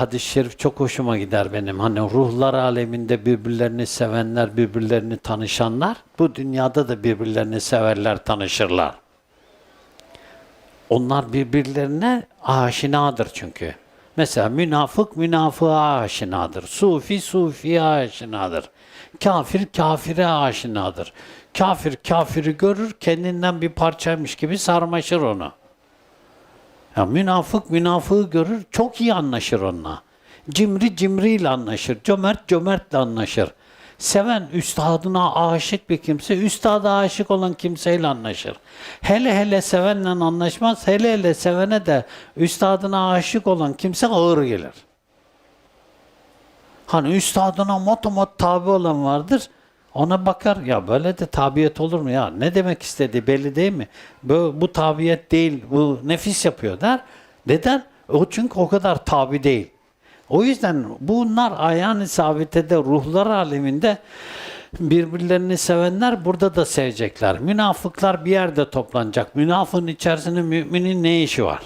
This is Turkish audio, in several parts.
hadis-i şerif çok hoşuma gider benim. Hani ruhlar aleminde birbirlerini sevenler, birbirlerini tanışanlar, bu dünyada da birbirlerini severler, tanışırlar. Onlar birbirlerine aşinadır çünkü. Mesela münafık münafığa aşinadır. Sufi sufiye aşinadır. Kafir kafire aşinadır. Kafir kafiri görür kendinden bir parçaymış gibi sarmaşır onu. Ya münafık münafığı görür, çok iyi anlaşır onunla. Cimri cimriyle anlaşır, cömert cömertle anlaşır. Seven üstadına aşık bir kimse, üstada aşık olan kimseyle anlaşır. Hele hele sevenle anlaşmaz, hele hele sevene de üstadına aşık olan kimse ağır gelir. Hani üstadına motomot tabi olan vardır. Ona bakar ya böyle de tabiyet olur mu ya? Ne demek istediği belli değil mi? Bu, bu tabiyet değil, bu nefis yapıyor der. Neden? O çünkü o kadar tabi değil. O yüzden bunlar ayağını sabitede ruhlar aleminde birbirlerini sevenler burada da sevecekler. Münafıklar bir yerde toplanacak. Münafığın içerisinde müminin ne işi var?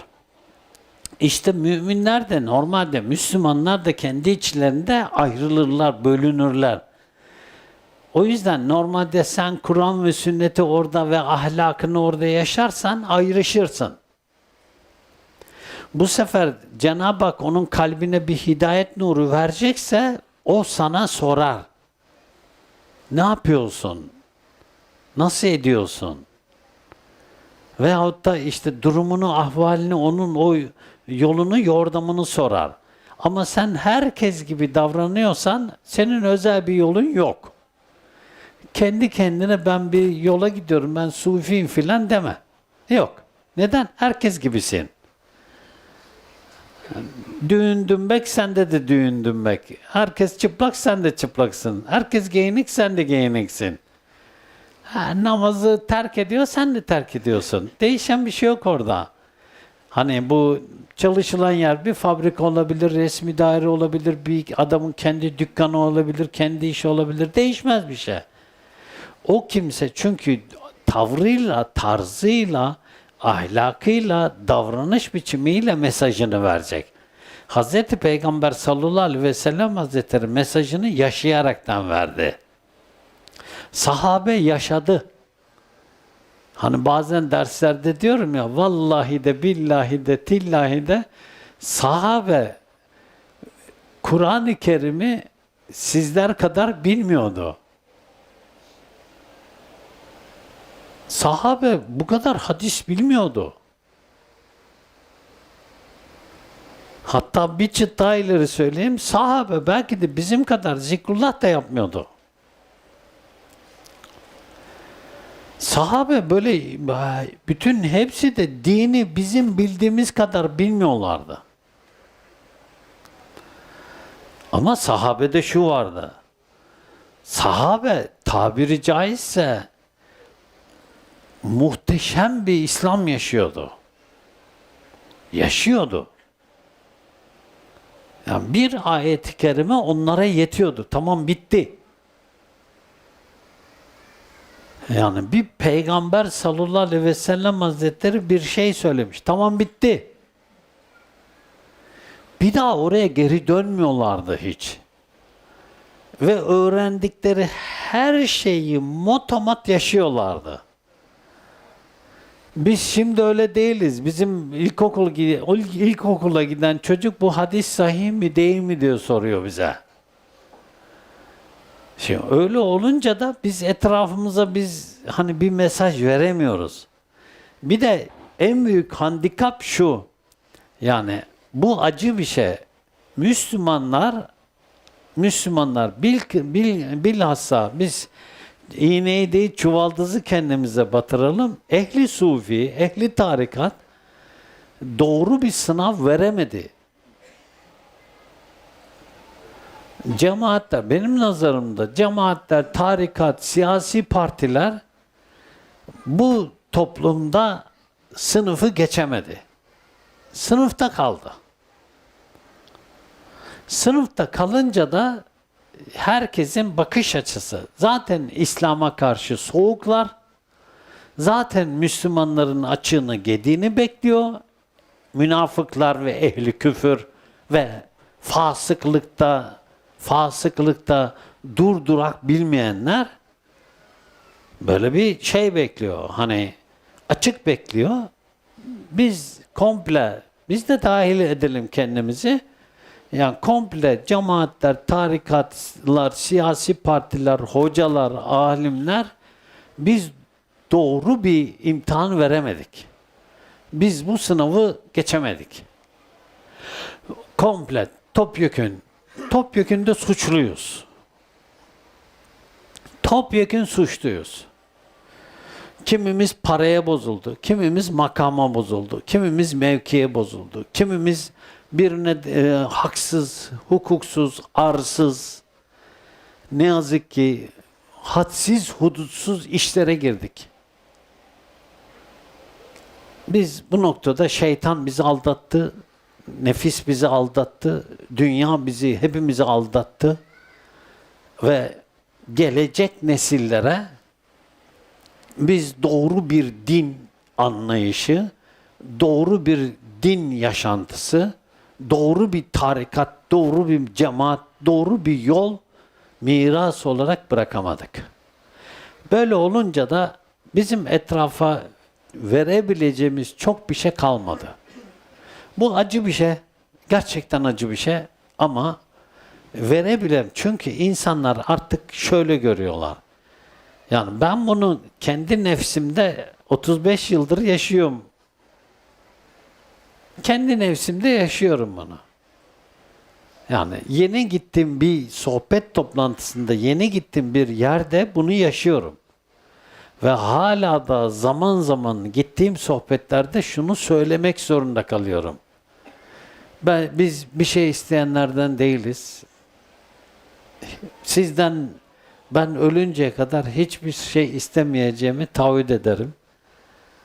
İşte müminler de normalde Müslümanlar da kendi içlerinde ayrılırlar, bölünürler. O yüzden normalde sen Kur'an ve sünneti orada ve ahlakını orada yaşarsan ayrışırsın. Bu sefer Cenab-ı Hak onun kalbine bir hidayet nuru verecekse o sana sorar. Ne yapıyorsun? Nasıl ediyorsun? Veyahut da işte durumunu, ahvalini, onun o yolunu, yordamını sorar. Ama sen herkes gibi davranıyorsan senin özel bir yolun yok. Kendi kendine ben bir yola gidiyorum, ben sufiyim filan deme. Yok. Neden? Herkes gibisin. Düğün dümbek sende de düğün dümbek. Herkes çıplak sen de çıplaksın. Herkes giyinik sen de giyiniksin. Ha, namazı terk ediyor sen de terk ediyorsun. Değişen bir şey yok orada. Hani bu çalışılan yer bir fabrika olabilir, resmi daire olabilir, bir adamın kendi dükkanı olabilir, kendi işi olabilir. Değişmez bir şey. O kimse çünkü tavrıyla, tarzıyla, ahlakıyla, davranış biçimiyle mesajını verecek. Hazreti Peygamber sallallahu aleyhi ve sellem Hazretleri mesajını yaşayaraktan verdi. Sahabe yaşadı. Hani bazen derslerde diyorum ya vallahi de billahi de tillahi de sahabe Kur'an-ı Kerim'i sizler kadar bilmiyordu. Sahabe bu kadar hadis bilmiyordu. Hatta bir çıt daha ileri söyleyeyim. Sahabe belki de bizim kadar zikrullah da yapmıyordu. Sahabe böyle bütün hepsi de dini bizim bildiğimiz kadar bilmiyorlardı. Ama sahabede şu vardı. Sahabe tabiri caizse muhteşem bir İslam yaşıyordu. Yaşıyordu. Yani bir ayet-i kerime onlara yetiyordu. Tamam bitti. Yani bir peygamber sallallahu aleyhi ve sellem hazretleri bir şey söylemiş. Tamam bitti. Bir daha oraya geri dönmüyorlardı hiç. Ve öğrendikleri her şeyi motomat yaşıyorlardı. Biz şimdi öyle değiliz. Bizim ilkokul ilkokula giden çocuk bu hadis sahih mi değil mi diyor soruyor bize. Şimdi öyle olunca da biz etrafımıza biz hani bir mesaj veremiyoruz. Bir de en büyük handikap şu. Yani bu acı bir şey. Müslümanlar Müslümanlar bil, bil, bilhassa biz iğneyi değil çuvaldızı kendimize batıralım. Ehli sufi, ehli tarikat doğru bir sınav veremedi. Cemaatler, benim nazarımda cemaatler, tarikat, siyasi partiler bu toplumda sınıfı geçemedi. Sınıfta kaldı. Sınıfta kalınca da herkesin bakış açısı. Zaten İslam'a karşı soğuklar. Zaten Müslümanların açığını gediğini bekliyor. Münafıklar ve ehli küfür ve fasıklıkta fasıklıkta durdurak bilmeyenler böyle bir şey bekliyor. Hani açık bekliyor. Biz komple biz de dahil edelim kendimizi. Yani komple cemaatler, tarikatlar, siyasi partiler, hocalar, alimler biz doğru bir imtihan veremedik. Biz bu sınavı geçemedik. Komple topyekün topyekünde suçluyuz. Topyekün suçluyuz. Kimimiz paraya bozuldu, kimimiz makama bozuldu, kimimiz mevkiye bozuldu, kimimiz birine e, haksız, hukuksuz, arsız, ne yazık ki hadsiz, hudutsuz işlere girdik. Biz bu noktada şeytan bizi aldattı, nefis bizi aldattı, dünya bizi, hepimizi aldattı ve gelecek nesillere biz doğru bir din anlayışı, doğru bir din yaşantısı, doğru bir tarikat, doğru bir cemaat, doğru bir yol miras olarak bırakamadık. Böyle olunca da bizim etrafa verebileceğimiz çok bir şey kalmadı. Bu acı bir şey. Gerçekten acı bir şey ama verebilem. Çünkü insanlar artık şöyle görüyorlar. Yani ben bunu kendi nefsimde 35 yıldır yaşıyorum. Kendi nefsimde yaşıyorum bunu. Yani yeni gittim bir sohbet toplantısında, yeni gittim bir yerde bunu yaşıyorum. Ve hala da zaman zaman gittiğim sohbetlerde şunu söylemek zorunda kalıyorum. Ben, biz bir şey isteyenlerden değiliz. Sizden ben ölünceye kadar hiçbir şey istemeyeceğimi taahhüt ederim.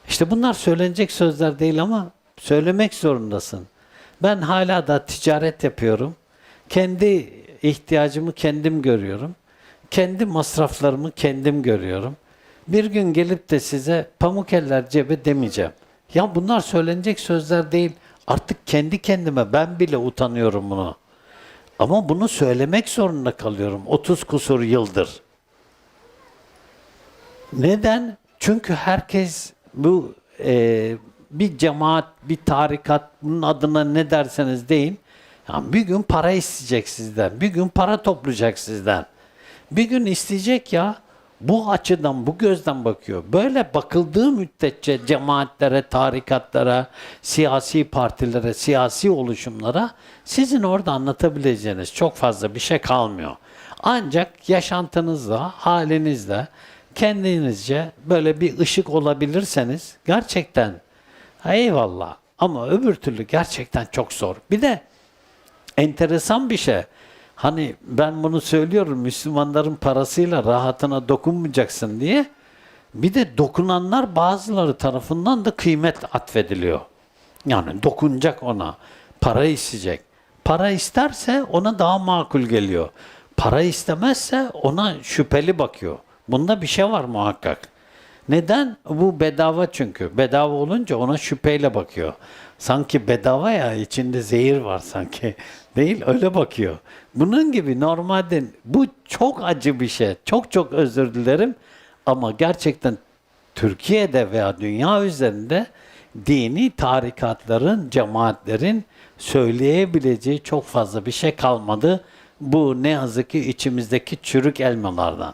İşte bunlar söylenecek sözler değil ama söylemek zorundasın. Ben hala da ticaret yapıyorum. Kendi ihtiyacımı kendim görüyorum. Kendi masraflarımı kendim görüyorum. Bir gün gelip de size pamuk eller cebe demeyeceğim. Ya bunlar söylenecek sözler değil. Artık kendi kendime ben bile utanıyorum bunu. Ama bunu söylemek zorunda kalıyorum 30 kusur yıldır. Neden? Çünkü herkes bu e, bir cemaat, bir tarikat, bunun adına ne derseniz deyin. Yani bir gün para isteyecek sizden, bir gün para toplayacak sizden. Bir gün isteyecek ya, bu açıdan, bu gözden bakıyor. Böyle bakıldığı müddetçe cemaatlere, tarikatlara, siyasi partilere, siyasi oluşumlara sizin orada anlatabileceğiniz çok fazla bir şey kalmıyor. Ancak yaşantınızla, halinizle, kendinizce böyle bir ışık olabilirseniz gerçekten eyvallah. Ama öbür türlü gerçekten çok zor. Bir de enteresan bir şey. Hani ben bunu söylüyorum Müslümanların parasıyla rahatına dokunmayacaksın diye. Bir de dokunanlar bazıları tarafından da kıymet atfediliyor. Yani dokunacak ona. Para isteyecek. Para isterse ona daha makul geliyor. Para istemezse ona şüpheli bakıyor. Bunda bir şey var muhakkak. Neden? Bu bedava çünkü. Bedava olunca ona şüpheyle bakıyor. Sanki bedava ya içinde zehir var sanki. Değil öyle bakıyor. Bunun gibi normalde bu çok acı bir şey. Çok çok özür dilerim. Ama gerçekten Türkiye'de veya dünya üzerinde dini tarikatların, cemaatlerin söyleyebileceği çok fazla bir şey kalmadı. Bu ne yazık ki içimizdeki çürük elmalardan.